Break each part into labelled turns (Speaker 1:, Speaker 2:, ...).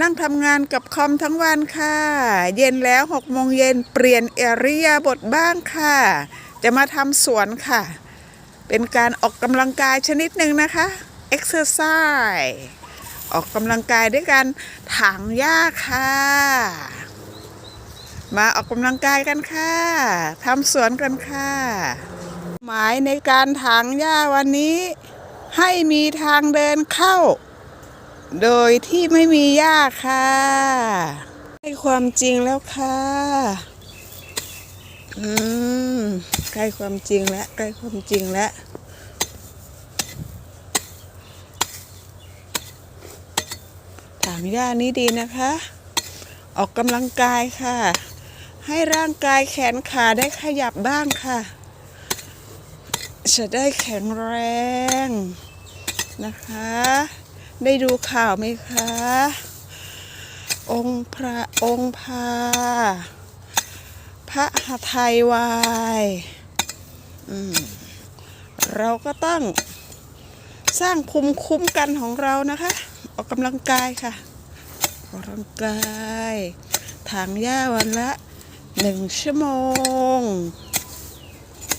Speaker 1: นั่งทำงานกับคอมทั้งวันค่ะ เย็นแล้ว6โมงเย็นเปลี่ยนเอริยาบทบ้างค่ะ จะมาทำสวนค่ะ เป็นการออกกำลังกายชนิดหนึ่งนะคะ exercise ออกกำลังกายด้วยการถางหญ้าค่ะ มาออกกำลังกายกันค่ะทำสวนกันค่ะ หมายในการถางหญ้าวันนี้ ให้มีทางเดินเข้า โดยที่ไม่มีหญ้าค่ะ ให้ความจริงแล้วค่ะ อืม ใกล้ความจริงแล้ว ใกล้ความจริงแล้วถางหญ้านี้ดีนะคะ ออกกำลังกายค่ะ ให้ร่างกายแขนขาได้ขยับบ้างค่ะ จะได้แข็งแรงนะคะ ได้ดูข่าวไหมคะ องค์พระองค์พาพระหทัยวายเราก็ต้องสร้างภูมิคุ้มกันของเรานะคะ ออกกำลังกายค่ะ ออกกำลังกายถางหญ้าวันละหนึ่งชั่วโมง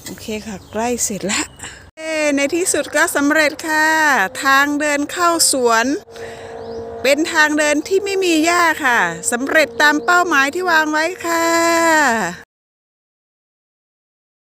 Speaker 1: โอเคค่ะ ใกล้เสร็จละ ในที่สุดก็สำเร็จค่ะ ทางเดินเข้าสวน เป็นทางเดินที่ไม่มีหญ้าค่ะสำเร็จตามเป้าหมายที่วางไว้ค่ะ